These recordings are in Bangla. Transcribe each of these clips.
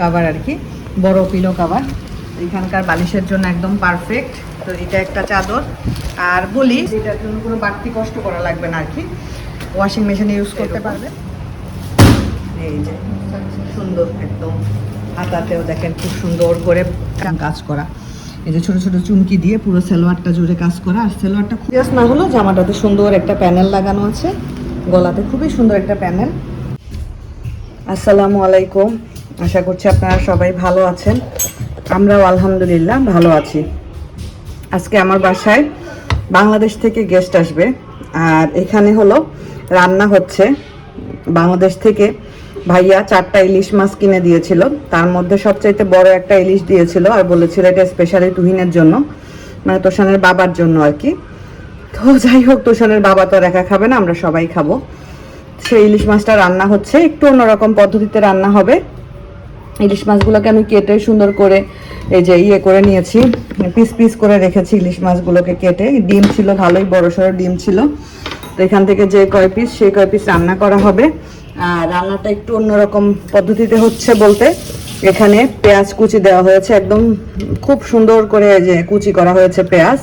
কাভার আর কি, বড় পিলো কাভার এখানকার বালিশের জন্য একদম পারফেক্ট তো এটা একটা চাদর। আর বলি এটার জন্য কোনো বাড়তি কষ্ট করা লাগবে না আর কি। ওয়াশিং মেশিনে ইউজ করতে পারবে। এই যে, সুন্দর একদম। হাতাতেও দেখেন খুব সুন্দর করে কাজ করা। এই যে ছোট ছোট চুমকি দিয়ে পুরো সালোয়ারটা জুড়ে কাজ করা। আর সালোয়ারটা খুব না হলো জামাটাতে সুন্দর একটা প্যানেল লাগানো আছে। গলাতে খুবই সুন্দর একটা প্যানেল আসসালামু আলাইকুম। আশা করছি আপনারা সবাই ভালো আছেন। আমরাও আলহামদুলিল্লাহ ভালো আছি। আজকে আমার বাসায় বাংলাদেশ থেকে গেস্ট আসবে। আর এখানে হলো, রান্না হচ্ছে। বাংলাদেশ থেকে ভাইয়া চারটা ইলিশ মাছ কিনে দিয়েছিল। তার মধ্যে সবচাইতে বড় একটা ইলিশ দিয়েছিল আর বলেছিল এটা স্পেশালি তুহিনের জন্য মানে তোষানের বাবার জন্য আর কি। তো যাই হোক, তোষানের বাবা তো একা খাবে না, আমরা সবাই খাব। সেই ইলিশ মাছটা রান্না হচ্ছে। একটু অন্যরকম পদ্ধতিতে রান্না হবে। ইলিশ মাছগুলোকে আমি কেটে সুন্দর করে এই যে ইয়ে করে নিয়েছি, পিস পিস করে রেখেছি ইলিশ মাছগুলোকে কেটে। ডিম ছিল ভালোই, বড় সড়ো ডিম ছিল। তো এখান থেকে যে কয় পিস, সেই কয় পিস রান্না করা হবে। আর রান্নাটা একটু অন্যরকম পদ্ধতিতে হচ্ছে বলতে, এখানে পেঁয়াজ কুচি দেওয়া হয়েছে, একদম খুব সুন্দর করে যে কুচি করা হয়েছে পেঁয়াজ।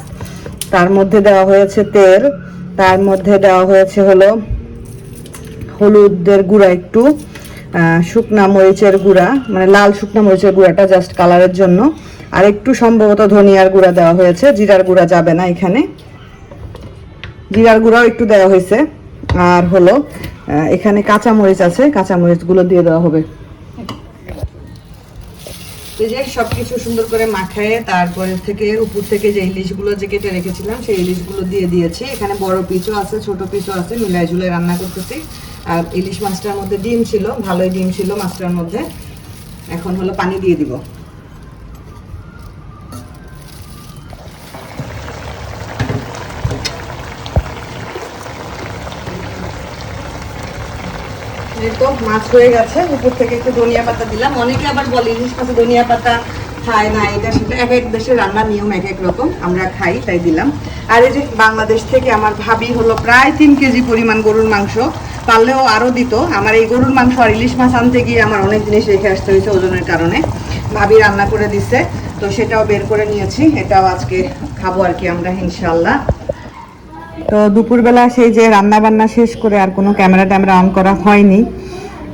তার মধ্যে দেওয়া হয়েছে তেল, তার মধ্যে দেওয়া হয়েছে হলো হলুদের গুঁড়া একটু। শুকনা মরিচের গুঁড়া মানে লাল শুকনা মরিচের গুঁড়াটা জাস্ট কালারের জন্য। আর একটু সম্ভবত ধনিয়ার গুঁড়া দেওয়া হয়েছে, জিরার গুঁড়া যাবে না এখানে। জিরার গুঁড়াও একটু দেওয়া হয়েছে। আর হলো এখানে কাঁচা মরিচ আছে কাঁচা মরিচগুলো দিয়ে দেওয়া হবে। সবকিছু সুন্দর করে মাখায়ে তারপরে থেকে উপর থেকে যে ইলিশগুলো যে কেটে রেখেছিলাম, সেই ইলিশগুলো দিয়ে দিয়েছি। এখানে বড় পিচও আছে, ছোট পিচও আছে মিলাই ঝুলে রান্না করতেছি। আর ইলিশ মাছটার মধ্যে ডিম ছিল, ভালোই ডিম ছিল মাছটার মধ্যে। এখন হলো পানি দিয়ে দিব। তো মাছ হয়ে গেছে, উপর থেকে একটু ধনিয়া পাতা দিলাম। অনেকে আবার বলে ইলিশ মাছে ধনিয়া পাতা খায় না, এটা সেটা এক এক দেশের রান্নার নিয়ম এক এক রকম, আমরা খাই তাই দিলাম। আর এই যে বাংলাদেশ থেকে আমার ভাবি হলো প্রায় তিন কেজি পরিমাণ গরুর মাংস পারলেও আরও দিত। আমার এই গরুর মাংস আর ইলিশ মাছ আনতে গিয়ে আমার অনেক জিনিস রেখে আসতে হয়েছে ওজনের কারণে। ভাবি রান্না করে দিছে, তো সেটাও বের করে নিয়েছি। এটাও আজকে খাব আর কি আমরা ইনশাল্লাহ তো দুপুরবেলা সেই যে রান্না বান্না শেষ করে আর কোনো ক্যামেরা ট্যামেরা অন করা হয়নি।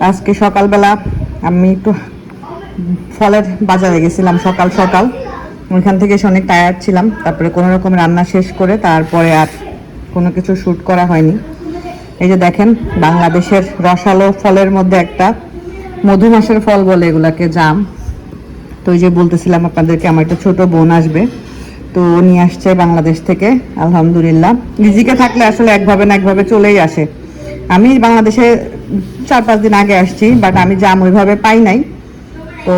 আজকে সকালবেলা আমি একটু ফলের বাজারে গেছিলাম সকাল সকাল। ওইখান থেকে এসে অনেক টায়ার্ড ছিলাম। তারপরে কোনো রকম রান্না শেষ করে তারপরে আর কোনো কিছু শ্যুট করা হয়নি। এই যে দেখেন, বাংলাদেশের রসালো ফলের মধ্যে একটা মধুমাসের ফল বলে এগুলাকে জাম। তো ওই যে বলতেছিলাম আপনাদেরকে, আমার একটা ছোট বোন আসবে। তো নিয়ে আসছে বাংলাদেশ থেকে, আলহামদুলিল্লাহ। রিজিকে থাকলে আসলে একভাবে না একভাবে চলেই আসে। আমি বাংলাদেশে চার পাঁচ দিন আগে আসছি বাট আমি জাম ওইভাবে পাই নাই। তো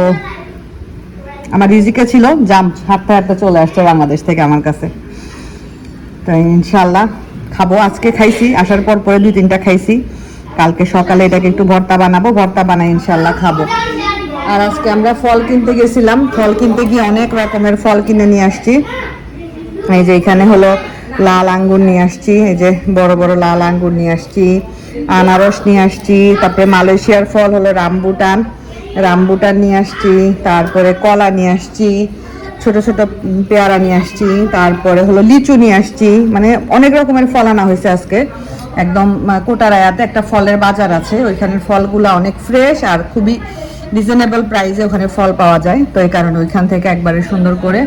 আমার রিজিকে ছিল, জাম হাঁটতে হাঁটতে চলে আসছে বাংলাদেশ থেকে আমার কাছে। তো ইনশাল্লাহ খাব, আজকে খাইছি, আসার পর পরে দুই তিনটা খাইছি। কালকে সকালে এটাকে একটু ভর্তা বানাবো, ভর্তা বানাই ইনশাল্লাহ খাব। আর আজকে আমরা ফল কিনতে গেছিলাম, ফল কিনতে গিয়ে অনেক রকমের ফল কিনে নিয়ে আসছি। এই যে এখানে হলো লাল আঙ্গুর নিয়ে আসছি, এই যে বড় বড় লাল আঙ্গুর নিয়ে আসছি, আনারস নিয়ে আসছি, তারপরে মালয়েশিয়ার ফল হলো রামবুটান রামবুটান নিয়ে আসছি, তারপরে কলা নিয়ে আসছি ছোট ছোট পেয়ারা নিয়ে আসছি, তারপরে হলো লিচু নিয়ে আসছি মানে অনেক রকমের ফল আনা হয়েছে আজকে। একদম কোটারায়াতে একটা ফলের বাজার আছে, ওইখানের ফলগুলো অনেক ফ্রেশ আর খুবই রিজনেবল প্রাইসে ওখানে ফল পাওয়া যায়। তো এই কারণে ওইখান থেকে একবারে সুন্দর করে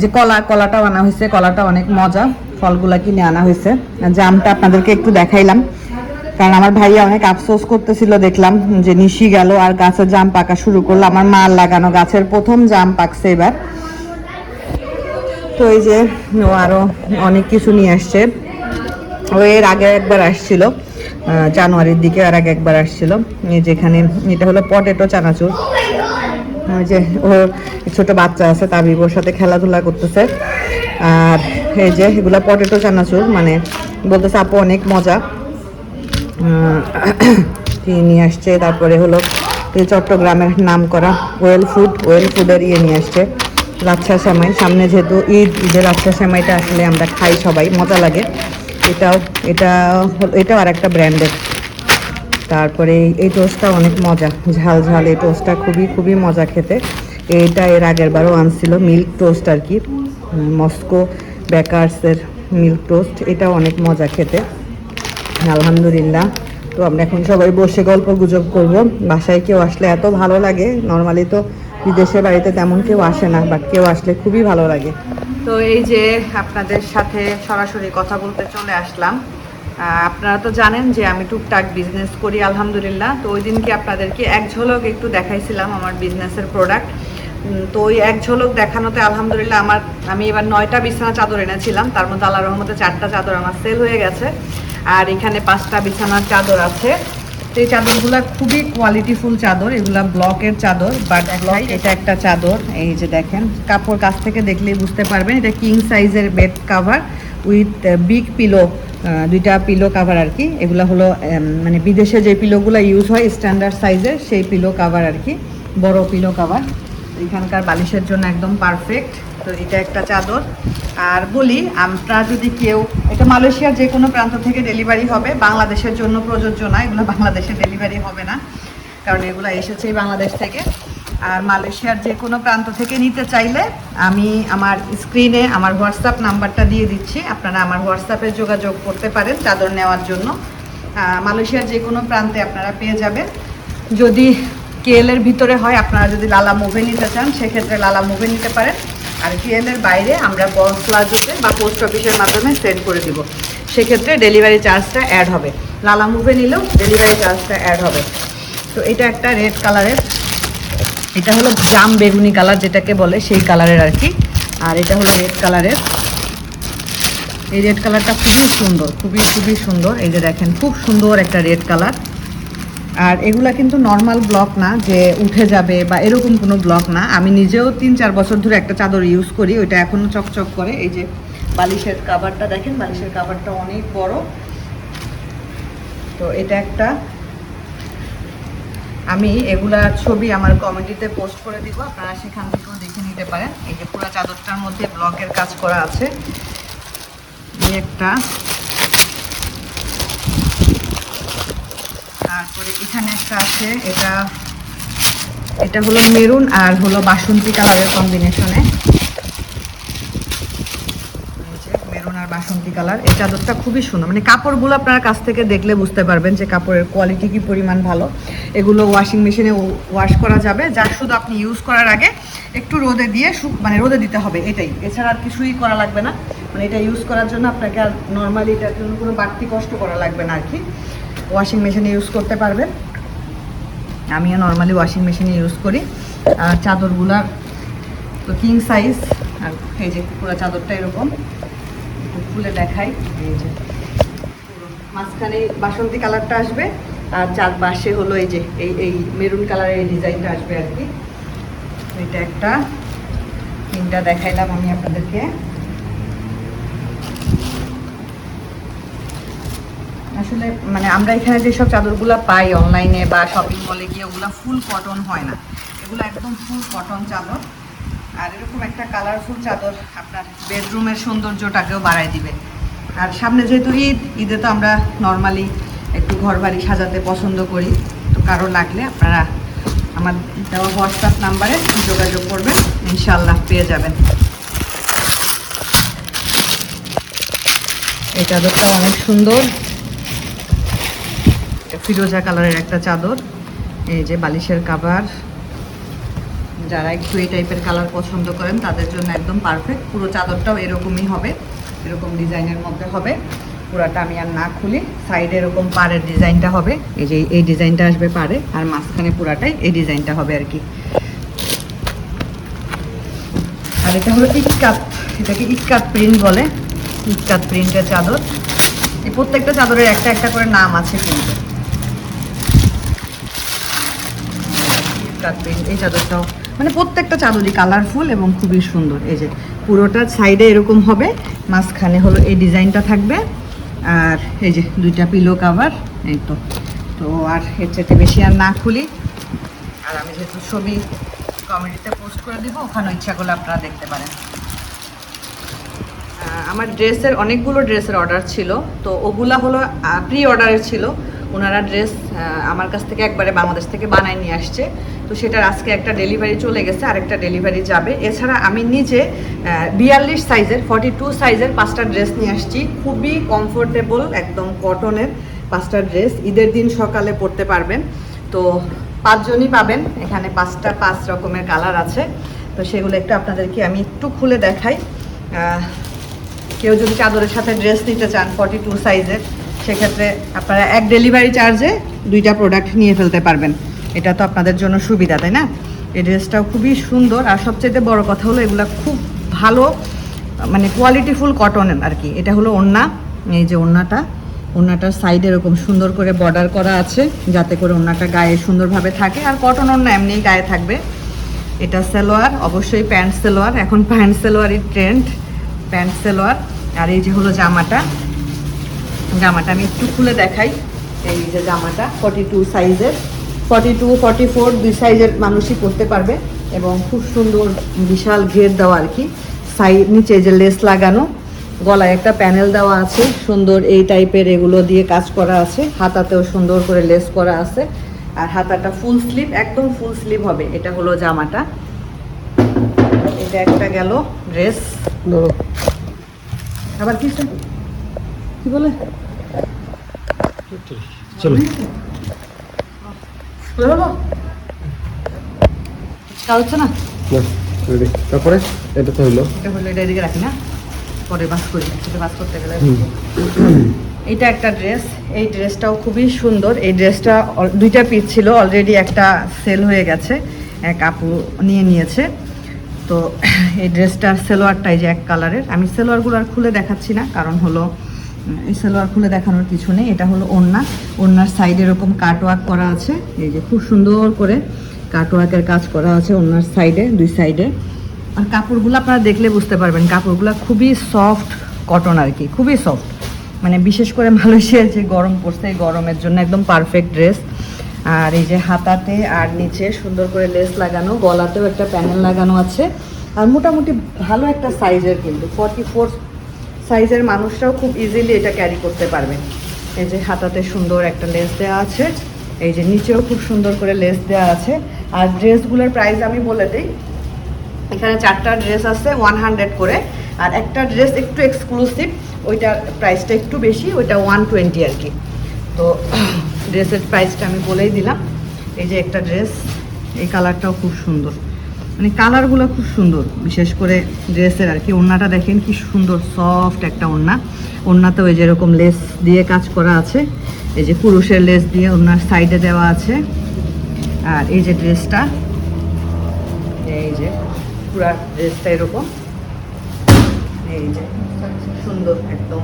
যে কলা, কলাটাও আনা হয়েছে, কলাটা অনেক মজা, ফলগুলা কিনে আনা হয়েছে। জামটা আপনাদেরকে একটু দেখাইলাম, কারণ আমার ভাইয়া অনেক আফসোস করতেছিল, দেখলাম যে নিশি গেল আর গাছের জাম পাকা শুরু করল। আমার মাল লাগানো গাছের প্রথম জাম পাকছে এবার। তো এই যে ও আরও অনেক কিছু নিয়ে আসছে। ও এর আগে একবার আসছিল জানুয়ারির দিকে আর আগে একবার আসছিল। যেখানে, এটা হলো পটেটো চানাচুর। ওই যে ওর ছোট বাচ্চা আছে, তাবিব ওর সাথে খেলাধুলা করতেছে। আর এই যে এগুলো পটেটো চানাচুর মানে বলতেছে আপু অনেক মজা। নিয়ে আসছে? তারপরে হলো চট্টগ্রামের নাম করা ওয়েল ফুড, ওয়েল ফুডের ইয়ে নিয়ে আসছে। লাচ্ছা সেমাই সামনে যেহেতু ঈদ, ঈদের লাচ্ছা সেমাইটা আসলে আমরা খাই সবাই, মজা লাগে। এটাও এটা এটাও আর একটা ব্র্যান্ডের। তারপরে এই- টোস্টটা অনেক মজা, ঝাল ঝাল, এই টোস্টটা খুবই খুবই মজা খেতে। এটা এর আগের বারও আনছিল, মিল্ক টোস্ট আর কি। মস্কো বেকার্সের মিল্ক টোস্ট এটা অনেক মজা খেতে। আলহামদুলিল্লাহ। তো আমরা এখন সবাই বসে গল্প গুজব করব। বাসায় কেউ আসলে এত ভালো লাগে, নর্মালি তো বিদেশের বাড়িতে তেমন কেউ আসে না বাট কেউ আসলে খুবই ভালো লাগে। তো এই যে আপনাদের সাথে সরাসরি কথা বলতে চলে আসলাম আপনারা তো জানেন যে আমি টুকটাক বিজনেস করি, আলহামদুলিল্লাহ। তো ওই দিনকে আপনাদেরকে এক ঝলক একটু দেখাইছিলাম আমার বিজনেসের প্রোডাক্ট তো ওই এক ঝলক দেখানোতে আলহামদুলিল্লাহ আমার, আমি এবার নয়টা বিছানা চাদর এনেছিলাম। তার মধ্যে আল্লাহ রহমতে চারটা চাদর আমার সেল হয়ে গেছে। আর এখানে পাঁচটা বিছানার চাদর আছে। তো এই চাদরগুলা খুবই কোয়ালিটিফুল চাদর এগুলা ব্লকের চাদর বাট এটা একটা চাদর এই যে দেখেন কাপড় কাছ থেকে দেখলেই বুঝতে পারবেন এটা কিং সাইজের bed cover with big pillow দুইটা পিলো কাভার আর কি। এগুলো হলো মানে বিদেশে যে পিলোগুলো ইউজ হয় স্ট্যান্ডার্ড সাইজের সেই পিলো কাভার আর কি বড় পিলো কাভার এখানকার বালিশের জন্য একদম পারফেক্ট তো এটা একটা চাদর। আর বলি, আমরা যদি কেউ, এটা মালয়েশিয়ার যে কোনো প্রান্ত থেকে ডেলিভারি হবে, বাংলাদেশের জন্য প্রযোজ্য না, এগুলো বাংলাদেশে ডেলিভারি হবে না, কারণ এগুলো এসেছেই বাংলাদেশ থেকে। আর মালয়েশিয়ার যে কোনো প্রান্ত থেকে নিতে চাইলে, আমি আমার স্ক্রিনে আমার হোয়াটসঅ্যাপ নাম্বারটা দিয়ে দিচ্ছি, আপনারা আমার হোয়াটসঅ্যাপে যোগাযোগ করতে পারেন চাদর নেওয়ার জন্য। মালয়েশিয়ার যে কোনো প্রান্তে আপনারা পেয়ে যাবেন। যদি কেএলের ভিতরে হয়, আপনারা যদি লালা মুভে নিতে চান, সেক্ষেত্রে লালা মুভে নিতে পারেন। আর কেএলের বাইরে আমরা বস প্লাজোতে বা পোস্ট অফিসের মাধ্যমে সেন্ড করে দিব। সেক্ষেত্রে ডেলিভারি চার্জটা অ্যাড হবে। লালা মুভে নিলেও ডেলিভারি চার্জটা অ্যাড হবে। তো এটা একটা রেড কালারের এটা হলো জাম বেগুনি কালার যেটাকে বলে সেই কালারের আর কি। আর এটা হলো রেড কালারের এই রেড কালারটা খুবই সুন্দর, খুবই খুবই সুন্দর। এই যে দেখেন, খুব সুন্দর একটা রেড কালার আর এগুলা কিন্তু নর্মাল ব্লক না যে উঠে যাবে বা এরকম কোনো ব্লক না। আমি নিজেও তিন চার বছর ধরে একটা চাদর ইউজ করি, ওইটা এখনও চকচক করে। এই যে বালিশের কাভারটা দেখেন, বালিশের কাভারটা অনেক বড়। তো এটা একটা। আমি এগুলার ছবি আমার কমেডিতে পোস্ট করে দিব, আপনারা সেখান থেকেও দেখে নিতে পারেন। এই যে পুরো চাদরটার মধ্যে ব্লকের কাজ করা আছে। এই একটা। তারপরে এখানে একটা আছে, এটা এটা হলো মেরুন আর হলো বাসন্তী কালারের কম্বিনেশনে মেরুন আর বাসন্তী কালার। এই চাদরটা খুবই সুন্দর। মানে কাপড়গুলো আপনার কাছ থেকে দেখলে বুঝতে পারবেন যে কাপড়ের কোয়ালিটি কি পরিমাণ ভালো। এগুলো ওয়াশিং মেশিনে ওয়াশ করা যাবে। যা শুধু আপনি ইউজ করার আগে একটু রোদে দিয়ে মানে রোদে দিতে হবে, এটাই। এছাড়া আর কিছুই করা লাগবে না। মানে এটা ইউজ করার জন্য আপনাকে আর নর্মালি এটার জন্য কোনো বাড়তি কষ্ট করা লাগবে না আর কি। ওয়াশিং মেশিনে ইউজ করতে পারবেন। আমিও নর্মালি ওয়াশিং মেশিনে ইউজ করি। আর চাদরগুলার তো কিং সাইজ আর এই যে পুরো চাদরটা এরকম। খুলে দেখাই। এই যে মাঝখানে বাসন্তী কালারটা আসবে, আর চার পাশে হলো এই যে, এই এই মেরুন কালারের এই ডিজাইনটা আসবে আর কি। এটা একটা। তিনটা দেখাইলাম আমি আপনাদেরকে। আসলে মানে আমরা এখানে যেসব চাদরগুলো পাই অনলাইনে বা শপিং মলে গিয়ে ওগুলো ফুল কটন হয় না। এগুলো একদম ফুল কটন চাদর। আর এরকম একটা কালারফুল চাদর আপনার বেডরুমের সৌন্দর্যটাকেও বাড়ায় দিবে। আর সামনে যেহেতু ঈদ, ঈদে তো আমরা নর্মালি একটু ঘর বাড়ি সাজাতে পছন্দ করি। তো কারও লাগলে আপনারা আমার দেওয়া হোয়াটসঅ্যাপ নাম্বারে যোগাযোগ করবেন ইনশাল্লাহ পেয়ে যাবেন। এই চাদরটা অনেক সুন্দর। ফিরোজা কালারের একটা চাদর, এই যে বালিশের কাভার যারা একটু এই টাইপের কালার পছন্দ করেন, তাদের জন্য একদম পারফেক্ট পুরো চাদরটাও এরকমই হবে, এরকম ডিজাইনের মধ্যে হবে। পুরাটা আমি আর না খুলি সাইডে এরকম পাড়ের ডিজাইনটা হবে। এই যে এই ডিজাইনটা আসবে পাড়ে, আর মাঝখানে পুরাটাই এই ডিজাইনটা হবে আর কি। আর এটা হলো ইটকাত, এটাকে ইটকাত প্রিন্ট বলে। ইটকাত প্রিন্টের চাদর। এই প্রত্যেকটা চাদরের একটা একটা করে নাম আছে কিন্তু। এই চাদরটাও। মানে প্রত্যেকটা চাদরই কালারফুল এবং খুবই সুন্দর। এই যে পুরোটা সাইডে এরকম হবে, মাঝখানে হলো এই ডিজাইনটা থাকবে, আর এই যে দুইটা পিলো কাভার এই তো। তো আর এর চাইতে বেশি আর না খুলি। আর আমি যেহেতু ছবি কমেডিতে পোস্ট করে দিব, ওখানে ইচ্ছা করলে আপনারা দেখতে পারেন। আমার ড্রেসের অনেকগুলো ড্রেসের অর্ডার ছিল, তো ওগুলা হলো প্রি অর্ডারের ছিল। ওনারা ড্রেস আমার কাছ থেকে একবারে বাংলাদেশ থেকে বানায় নিয়ে আসছে। তো সেটার আজকে একটা ডেলিভারি চলে গেছে, আরেকটা ডেলিভারি যাবে। এছাড়া আমি নিজে বিয়াল্লিশ সাইজের ফর্টি টু সাইজের পাঁচটা ড্রেস নিয়ে আসছি। খুবই কমফোর্টেবল একদম কটনের পাঁচটা ড্রেস ঈদের দিন সকালে পরতে পারবেন। তো পাঁচজনই পাবেন। এখানে পাঁচটা পাঁচ রকমের কালার আছে। তো সেগুলো একটু আপনাদেরকে আমি একটু খুলে দেখাই। কেউ যদি চাদরের সাথে ড্রেস নিতে চান ফর্টি টু সাইজের সেক্ষেত্রে আপনারা এক ডেলিভারি চার্জে দুইটা প্রোডাক্ট নিয়ে ফেলতে পারবেন। এটা তো আপনাদের জন্য সুবিধা, তাই না? এই ড্রেসটাও খুবই সুন্দর। আর সবচেয়ে বড় কথা হলো, এগুলো খুব ভালো মানে কোয়ালিটিফুল কটনের আর কি। এটা হলো ওড়না। এই যে ওড়নাটা, ওড়নাটার সাইডে এরকম সুন্দর করে বর্ডার করা আছে, যাতে করে ওড়নাটা গায়ে সুন্দরভাবে থাকে। আর কটন ওড়না এমনি গায়ে থাকবে। এটা সালোয়ার, অবশ্যই প্যান্ট সালোয়ার। এখন প্যান্ট সালোয়ারই ট্রেন্ড প্যান্ট সেলোয়ার। আর এই যে হলো জামাটা জামাটা আমি একটু খুলে দেখাই। এই যে জামাটা ফর্টি টু সাইজের ফর্টি টু ফর্টি ফোর দুই সাইজের মানুষই পরতে পারবে এবং খুব সুন্দর বিশাল ঘের দেওয়া আর কি। সাইড নিচে যে লেস লাগানো গলায় একটা প্যানেল দেওয়া আছে। সুন্দর এই টাইপের এগুলো দিয়ে কাজ করা আছে। হাতাতেও সুন্দর করে লেস করা আছে। আর হাতাটা ফুল স্লিভ একদম ফুল স্লিভ হবে। এটা হলো জামাটা। এটা একটা গেল ড্রেস আবার কি? কি বলে? চলো। হলো কাজ হচ্ছে না? তারপরে? এটা তো এটা হলো এটা এদিকে রাখি না। পরে বাস করি। এটা বাস করতে গেলে এটা একটা ড্রেস। এই ড্রেসটাও খুবই সুন্দর। এই ড্রেসটা দুইটা পিস ছিল। অলরেডি একটা সেল হয়ে গেছে। এক আপু নিয়ে নিয়েছে। তো এই ড্রেসটার সেলোয়ারটাই যে এক কালারের আমি সেলোয়ারগুলো আর খুলে দেখাচ্ছি না। কারণ হলো এই সেলোয়ার খুলে দেখানোর কিছু নেই, এটা হলো ওড়না। ওড়নার সাইডে এরকম কাটওয়ার্ক করা আছে, এই যে খুব সুন্দর করে কাটওয়ার্কের কাজ করা আছে ওড়নার সাইডে দুই সাইডে আর কাপড়গুলো আপনারা দেখলে বুঝতে পারবেন, কাপড়গুলো খুবই সফট কটন আর কি, খুবই সফট মানে বিশেষ করে মালয়েশিয়ার যে গরম পড়ছে, এই গরমের জন্য একদম পারফেক্ট ড্রেস আর এই যে হাতাতে আর নিচে সুন্দর করে লেস লাগানো, গলাতেও একটা প্যানেল লাগানো আছে। আর মোটামুটি ভালো একটা সাইজের কিন্তু ফর্টি ফোর সাইজের মানুষরাও খুব ইজিলি এটা ক্যারি করতে পারবে। এই যে হাতাতে সুন্দর একটা লেস দেওয়া আছে, এই যে নিচেও খুব সুন্দর করে লেস দেওয়া আছে। আর ড্রেসগুলোর প্রাইস আমি বলে দিই, এখানে চারটা ড্রেস আছে ওয়ান হান্ড্রেড করে। আর একটা ড্রেস একটু এক্সক্লুসিভ ওইটার প্রাইসটা একটু বেশি, ওইটা ওয়ান টোয়েন্টি আর কি। তো ড্রেসের প্রাইসটা আমি বলেই দিলাম। এই যে একটা ড্রেস এই কালারটাও খুব সুন্দর। মানে কালারগুলো খুব সুন্দর, বিশেষ করে ড্রেসের আর কি। ওড়নাটা দেখেন কি সুন্দর সফট একটা ওড়না। ওড়নাতেও এই যেরকম লেস দিয়ে কাজ করা আছে। এই যে পুরুষের লেস দিয়ে ওড়নার সাইডে দেওয়া আছে। আর এই যে ড্রেসটা, এই যে পুরা ড্রেসটা এরকম। এই যে সুন্দর একদম।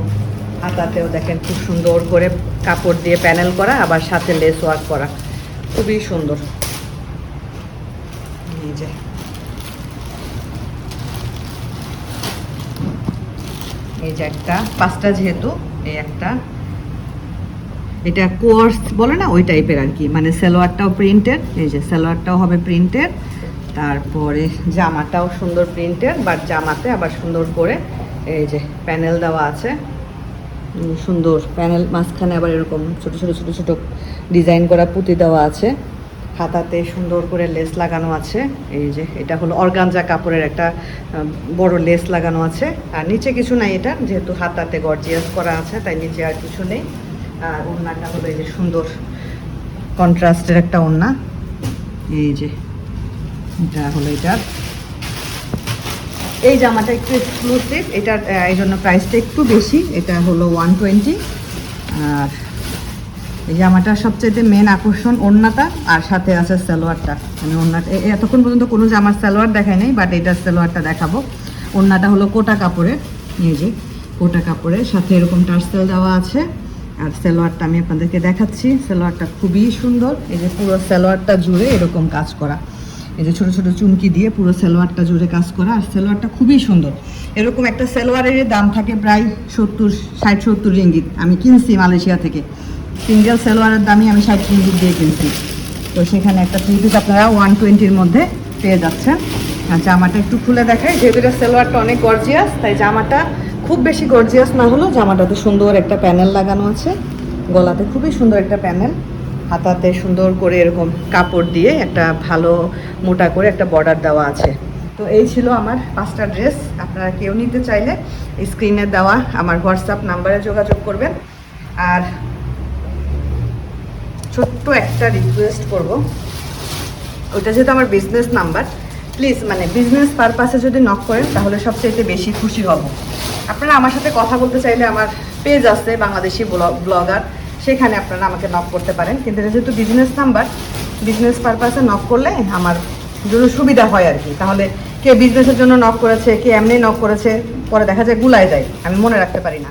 হাতাতেও দেখেন খুব সুন্দর করে কাপড় দিয়ে প্যানেল করা, আবার সাথে লেস ওয়ার্ক করা। খুবই সুন্দর। এই যে এই যে একটা, পাঁচটা যেহেতু, এই একটা। এটা কোর্স বলে না, ওই টাইপের আর কি। মানে সালোয়ারটাও প্রিন্টেড, এই যে সালোয়ারটাও হবে প্রিন্টেড। তারপরে জামাটাও সুন্দর প্রিন্টেড, বাট জামাতে আবার সুন্দর করে এই যে প্যানেল দেওয়া আছে। সুন্দর প্যানেল, মাঝখানে আবার এরকম ছোট ছোট ছোট ছোট ডিজাইন করা পুঁতি দেওয়া আছে। হাতাতে সুন্দর করে লেস লাগানো আছে। এই যে, এটা হলো অর্গানজা কাপড়ের একটা বড় লেস লাগানো আছে। আর নিচে কিছু নাই এটা, যেহেতু হাতাতে গর্জিয়াস করা আছে, তাই নিচে আর কিছু নেই। আর ওড়নাটা হলো এই যে সুন্দর কন্ট্রাস্টের একটা ওড়না। এই যে, এটা হলো এটার এই জামাটা একটু এক্সক্লুসিভ এটার এই জন্য প্রাইসটা একটু বেশি, এটা হলো ওয়ান টোয়েন্টি আর এই জামাটার সবচেয়ে মেন আকর্ষণ ওড়নাটা, আর সাথে আছে সালোয়ারটা। মানে ওড়নাটা এতক্ষণ পর্যন্ত কোনো জামার সালোয়ার দেখাই নাই বাট এটার সালোয়ারটা দেখাবো। ওড়নাটা হলো কোটা কাপড়ের, এই যে কোটা কাপড়ের। সাথে এরকম টার্সেল দেওয়া আছে, আর সালোয়ারটা আমি আপনাদেরকে দেখাচ্ছি। সালোয়ারটা খুবই সুন্দর, এই যে পুরো সালোয়ারটা জুড়ে এরকম কাজ করা। এই যে ছোটো ছোটো চুমকি দিয়ে পুরো সালোয়ারটা জুড়ে কাজ করা, আর সালোয়ারটা খুবই সুন্দর। এরকম একটা সালোয়ারের দাম থাকে প্রায় সত্তর, ষাট সত্তর রিঙ্গিত। আমি কিনছি মালয়েশিয়া থেকে। সিঙ্গেল সালোয়ারের দামই আমি ষাট রিঙ্গিত দিয়ে কিনছি। তো সেখানে একটা থ্রি পিস আপনারা ওয়ান টোয়েন্টির মধ্যে পেয়ে যাচ্ছেন। আর জামাটা একটু খুলে দেখাই, যেহেতু সালোয়ারটা অনেক গর্জিয়াস তাই জামাটা খুব বেশি গর্জিয়াস না হলেও জামাটাতে সুন্দর একটা প্যানেল লাগানো আছে। গলাতে খুবই সুন্দর একটা প্যানেল। হাতাতে সুন্দর করে এরকম কাপড় দিয়ে একটা ভালো মোটা করে একটা বর্ডার দেওয়া আছে। তো এই ছিল আমার পাঁচটা ড্রেস আপনারা কেউ নিতে চাইলে স্ক্রিনে দেওয়া আমার হোয়াটসঅ্যাপ নাম্বারে যোগাযোগ করবেন। আর ছোট্ট একটা রিকোয়েস্ট করব। ওটা যেহেতু আমার বিজনেস নাম্বার প্লিজ মানে বিজনেস পারপাসে যদি নক করেন, তাহলে সবচেয়ে বেশি খুশি হব। আপনারা আমার সাথে কথা বলতে চাইলে আমার পেজ আছে বাংলাদেশি ব্লগার সেখানে আপনারা আমাকে নক করতে পারেন। কিন্তু এটা যেহেতু বিজনেস নাম্বার বিজনেস পারপাসে নক করলে আমার জন্য সুবিধা হয় আর কি। তাহলে কে বিজনেসের জন্য নক করেছে, কে এমনি নক করেছে, পরে দেখা যায় গুলায় যায়। আমি মনে রাখতে পারি না।